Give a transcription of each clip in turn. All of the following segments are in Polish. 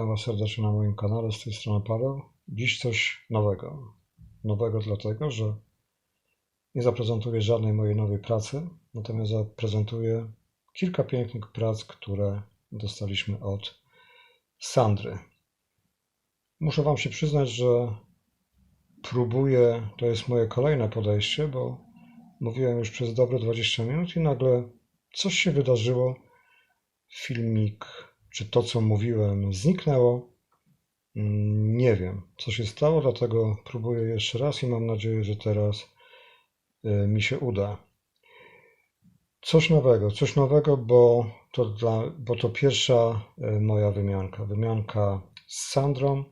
Witam Was serdecznie na moim kanale, z tej strony Paweł. Dziś coś nowego. Nowego dlatego, że nie zaprezentuję żadnej mojej nowej pracy, natomiast zaprezentuję kilka pięknych prac, które dostaliśmy od Sandry. Muszę Wam się przyznać, że próbuję, to jest moje kolejne podejście, bo mówiłem już przez dobre 20 minut i nagle coś się wydarzyło. Filmik, czy to co mówiłem, zniknęło. Mm, Nie wiem, co się stało, dlatego próbuję jeszcze raz i mam nadzieję, że teraz y, mi się uda. Coś nowego, coś nowego, bo to, dla, bo to pierwsza y, moja wymianka. Wymianka z Sandrą.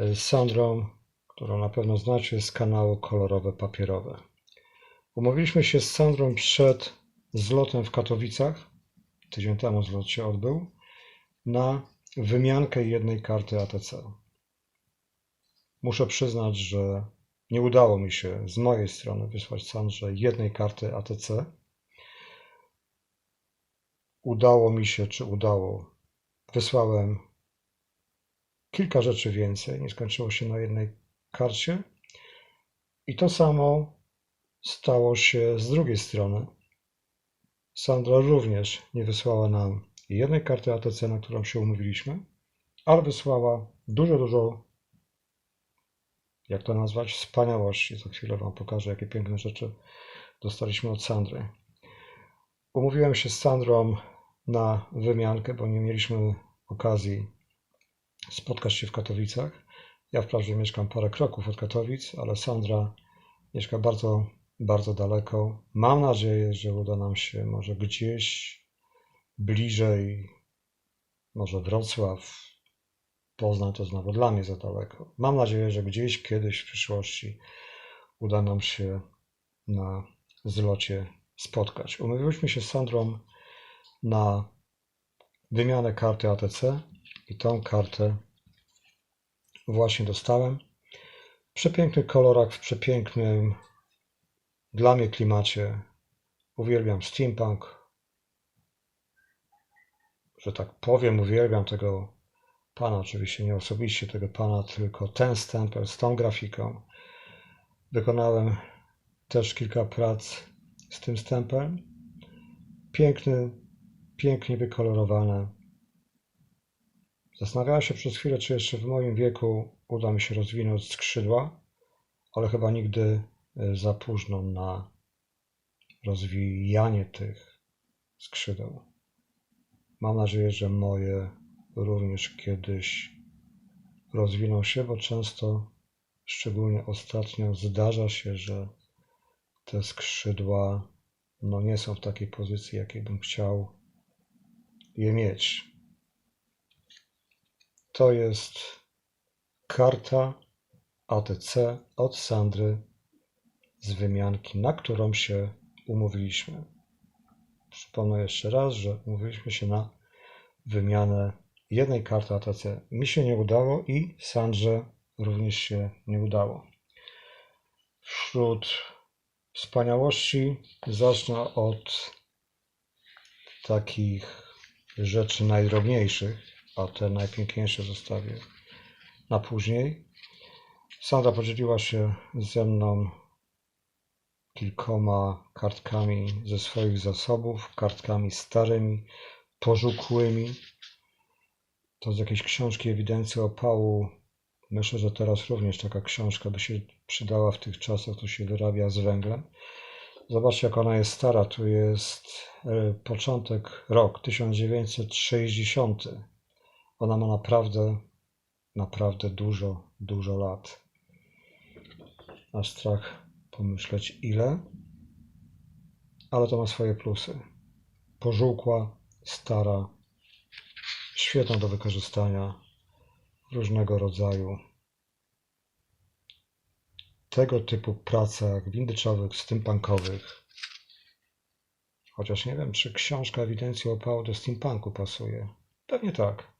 Y, Z Sandrą, którą na pewno znacie z kanału Kolorowe Papierowe. Umówiliśmy się z Sandrą przed zlotem w Katowicach. Tydzień temu zlot się odbył. Na wymiankę jednej karty ATC. Muszę przyznać, że nie udało mi się z mojej strony wysłać Sandrze jednej karty ATC. Udało mi się, czy udało. Wysłałem kilka rzeczy więcej, nie skończyło się na jednej karcie. I to samo stało się z drugiej strony. Sandra również nie wysłała nam jednej karty ATC, na którą się umówiliśmy, ale wysłała dużo, dużo, jak to nazwać, wspaniałości. Za chwilę Wam pokażę, jakie piękne rzeczy dostaliśmy od Sandry. Umówiłem się z Sandrą na wymiankę, bo nie mieliśmy okazji spotkać się w Katowicach. Ja wprawdzie mieszkam parę kroków od Katowic, ale Sandra mieszka bardzo, bardzo daleko. Mam nadzieję, że uda nam się może gdzieś bliżej, może Wrocław, Poznań to znowu dla mnie za daleko. Mam nadzieję, że gdzieś kiedyś w przyszłości uda nam się na zlocie spotkać. Umówiliśmy się z Sandrą na wymianę karty ATC i tą kartę właśnie dostałem. W przepięknych kolorach, w przepięknym dla mnie klimacie. Uwielbiam steampunk, że tak powiem, uwielbiam tego pana, oczywiście nie osobiście tego pana, tylko ten stempel z tą grafiką. Wykonałem też kilka prac z tym stempelem. Piękny, pięknie wykolorowane. Zastanawiałem się przez chwilę, czy jeszcze w moim wieku uda mi się rozwinąć skrzydła, ale chyba nigdy y, za późno na rozwijanie tych skrzydeł. Mam nadzieję, że moje również kiedyś rozwiną się, bo często, szczególnie ostatnio, zdarza się, że te skrzydła no, nie są w takiej pozycji, jakiej bym chciał je mieć. To jest karta ATC od Sandry z wymianki, na którą się umówiliśmy. Przypomnę jeszcze raz, że umówiliśmy się na wymianę jednej karty ATC. Mi się nie udało i Sandrze również się nie udało. Wśród wspaniałości zacznę od takich rzeczy najdrobniejszych, a te najpiękniejsze zostawię na później. Sandra podzieliła się ze mną kilkoma kartkami ze swoich zasobów, kartkami starymi, pożółkłymi. To z jakiejś książki ewidencji opału. Myślę, że teraz również taka książka by się przydała w tych czasach, to się wyrabia z węglem. Zobaczcie, jak ona jest stara. Tu jest e, początek rok 1960. Ona ma naprawdę, naprawdę dużo, dużo lat. Aż strach pomyśleć ile, ale to ma swoje plusy. Pożółkła, stara, świetna do wykorzystania różnego rodzaju tego typu pracach windyczowych, steampunkowych. Chociaż nie wiem, czy książka ewidencji opału do steampunku pasuje. Pewnie tak.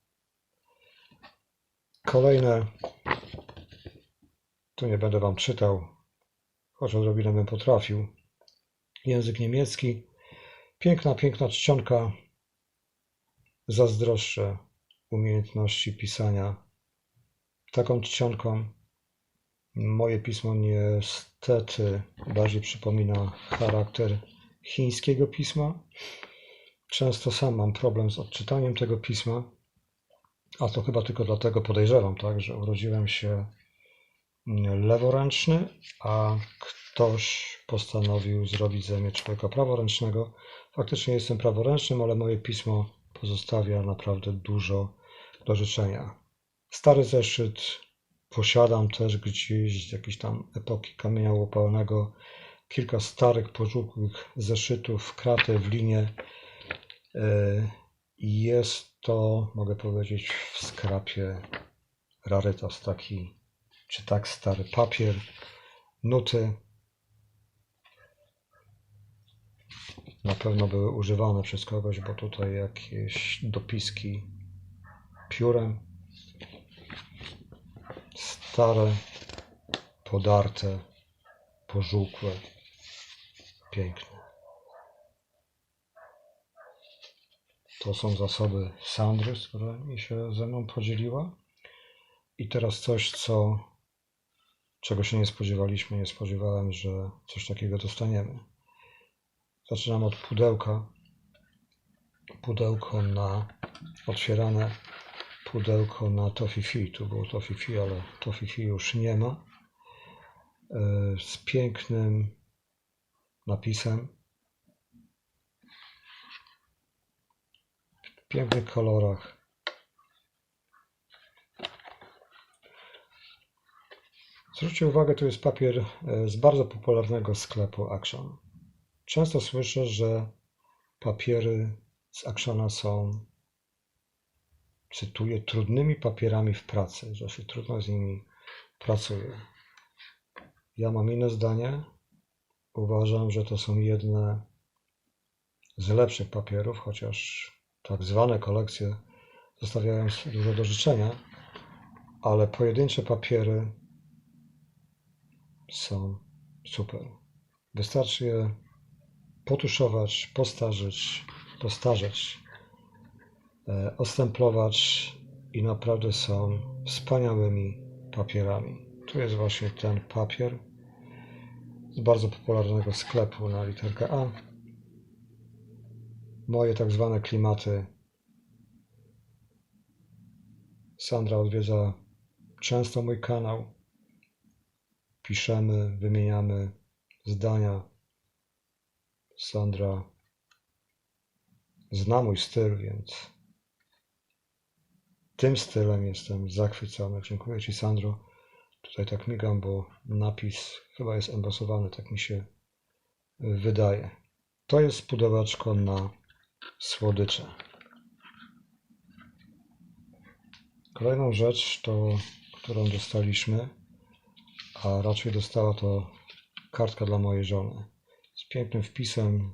Kolejne. Tu nie będę wam czytał, choć odrobinę bym potrafił. Język niemiecki. Piękna, piękna czcionka. Zazdroszczę umiejętności pisania taką czcionką. Moje pismo niestety bardziej przypomina charakter chińskiego pisma. Często sam mam problem z odczytaniem tego pisma, a to chyba tylko dlatego podejrzewam, tak, że urodziłem się leworęczny, a ktoś postanowił zrobić ze mnie człowieka praworęcznego. Faktycznie jestem praworęcznym, ale moje pismo pozostawia naprawdę dużo do życzenia. Stary zeszyt posiadam też gdzieś z jakiejś tam epoki kamienia łopalnego. Kilka starych, pożółkłych zeszytów, kratę w linie. I jest to, mogę powiedzieć, w skrapie rarytas taki, czy tak stary papier, nuty. Na pewno były używane przez kogoś, bo tutaj jakieś dopiski piórem. Stare, podarte, pożółkłe, piękne. To są zasoby Sandry, z którymi się ze mną podzieliła. I teraz coś, co, czego się nie spodziewaliśmy. Nie spodziewałem, że coś takiego dostaniemy. Zaczynam od pudełka. Pudełko na otwierane. Pudełko na Tofifi. Tu było Tofifi, ale Tofifi już nie ma. E, Z pięknym napisem. W pięknych kolorach. Zwróćcie uwagę, to jest papier e, z bardzo popularnego sklepu Action. Często słyszę, że papiery z Actiona są, cytuję, trudnymi papierami w pracy, że się trudno z nimi pracuje. Ja mam inne zdanie. Uważam, że to są jedne z lepszych papierów, chociaż tak zwane kolekcje zostawiają dużo do życzenia, ale pojedyncze papiery są super. Wystarczy je potuszować, postarzyć, postarzeć, e, ostemplować i naprawdę są wspaniałymi papierami. Tu jest właśnie ten papier z bardzo popularnego sklepu na literkę A. Moje tak zwane klimaty. Sandra odwiedza często mój kanał. Piszemy, wymieniamy zdania. Sandra zna mój styl, więc tym stylem jestem zachwycony. Dziękuję Ci, Sandro. Tutaj tak migam, bo napis chyba jest embosowany, tak mi się wydaje. To jest pudełeczko na słodycze. Kolejną rzecz, to, którą dostaliśmy, a raczej dostała to kartka dla mojej żony. Z pięknym wpisem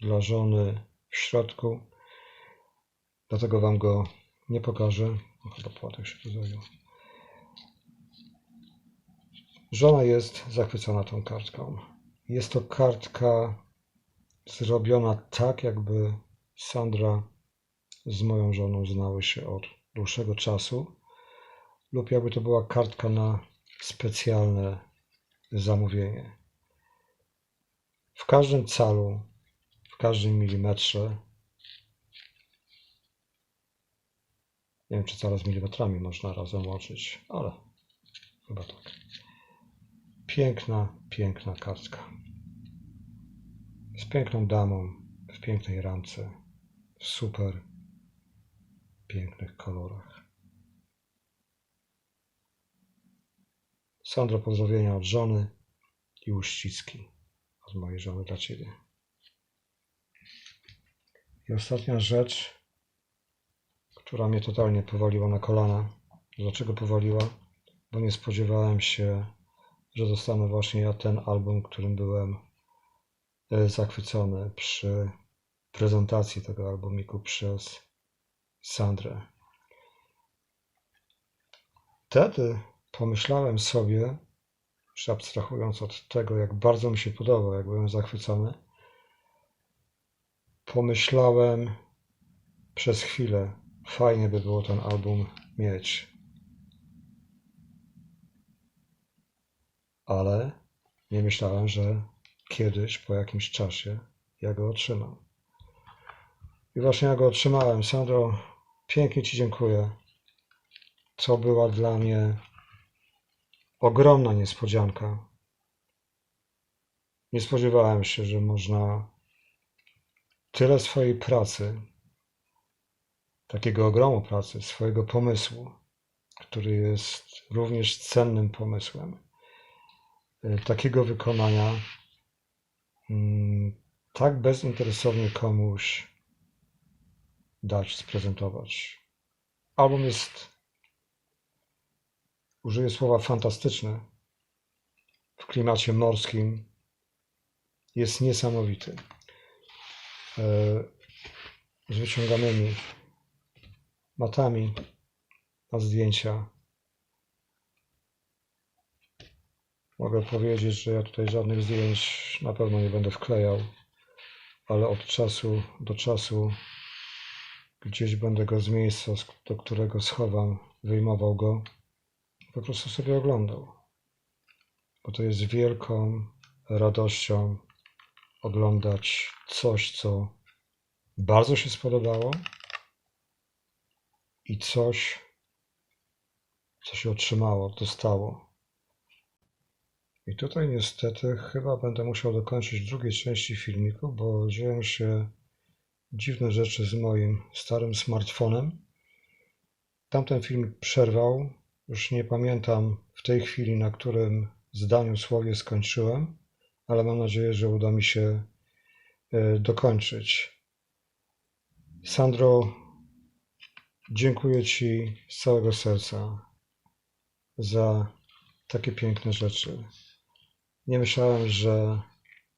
dla żony w środku. Dlatego Wam go nie pokażę. O, chyba płatek się tu zajął. Żona jest zachwycona tą kartką. Jest to kartka zrobiona tak, jakby Sandra z moją żoną znały się od dłuższego czasu, lub jakby to była kartka na specjalne zamówienie. W każdym calu, w każdym milimetrze, nie wiem czy cal z milimetrami można razem łączyć, ale chyba tak. Piękna, piękna kartka. Z piękną damą, w pięknej ramce, w super pięknych kolorach. Sandro, pozdrowienia od żony i uściski od mojej żony dla Ciebie. I ostatnia rzecz, która mnie totalnie powaliła na kolana. Dlaczego powaliła? Bo nie spodziewałem się, że dostanę właśnie ja ten album, którym byłem e, zachwycony przy prezentacji tego albumiku przez Sandrę. Wtedy pomyślałem sobie, już abstrahując od tego, jak bardzo mi się podobał, jak byłem zachwycony, pomyślałem przez chwilę, Fajnie by było ten album mieć. Ale nie myślałem, że kiedyś, po jakimś czasie, ja go otrzymam. I właśnie ja go otrzymałem. Sandro, pięknie Ci dziękuję. To była dla mnie ogromna niespodzianka. Nie spodziewałem się, że można tyle swojej pracy, takiego ogromu pracy, swojego pomysłu, który jest również cennym pomysłem, y, takiego wykonania mm, tak bezinteresownie komuś dać, sprezentować. Album jest, użyję słowa fantastyczny, w klimacie morskim, jest niesamowity. E, Z wyciąganymi matami na zdjęcia. Mogę powiedzieć, że ja tutaj żadnych zdjęć na pewno nie będę wklejał, ale od czasu do czasu gdzieś będę go z miejsca, do którego schowam, wyjmował go, po prostu sobie oglądał. Bo to jest wielką radością oglądać coś, co bardzo się spodobało i coś, co się otrzymało, dostało. I tutaj niestety chyba będę musiał dokończyć drugiej części filmiku, bo dzieją się dziwne rzeczy z moim starym smartfonem. Tamten film przerwał. Już nie pamiętam w tej chwili, na którym zdaniu słowie skończyłem, ale mam nadzieję, że uda mi się e, dokończyć. Sandro, dziękuję Ci z całego serca za takie piękne rzeczy. Nie myślałem, że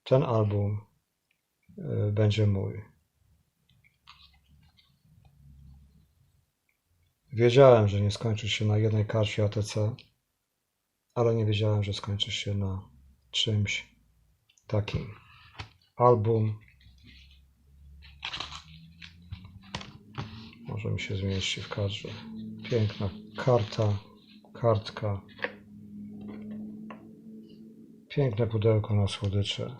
ten album e, będzie mój. Wiedziałem, że nie skończy się na jednej karcie ATC, ale nie wiedziałem, że skończy się na czymś takim. Album może mi się zmieści w kadrze. Piękna karta, kartka. Piękne pudełko na słodycze.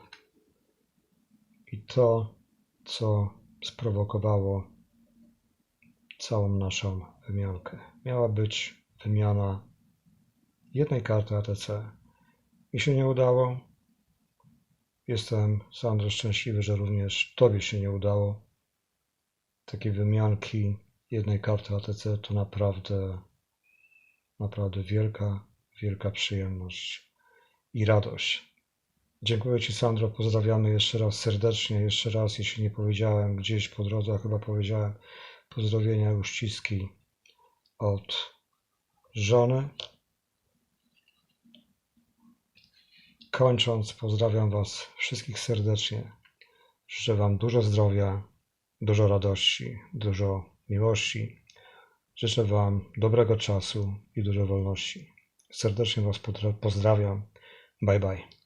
I to, co sprowokowało całą naszą wymiankę. Miała być wymiana jednej karty ATC. Mi się nie udało. Jestem, Sandro, szczęśliwy, że również Tobie się nie udało. Takie wymianki jednej karty ATC to naprawdę, naprawdę wielka, wielka przyjemność i radość. Dziękuję Ci, Sandro. Pozdrawiamy jeszcze raz serdecznie. Jeszcze raz, jeśli nie powiedziałem gdzieś po drodze, a chyba powiedziałem, pozdrowienia uściski od żony. Kończąc, pozdrawiam Was wszystkich serdecznie. Życzę Wam dużo zdrowia, dużo radości, dużo miłości. Życzę Wam dobrego czasu i dużo wolności. Serdecznie Was pozdrawiam. Bye bye.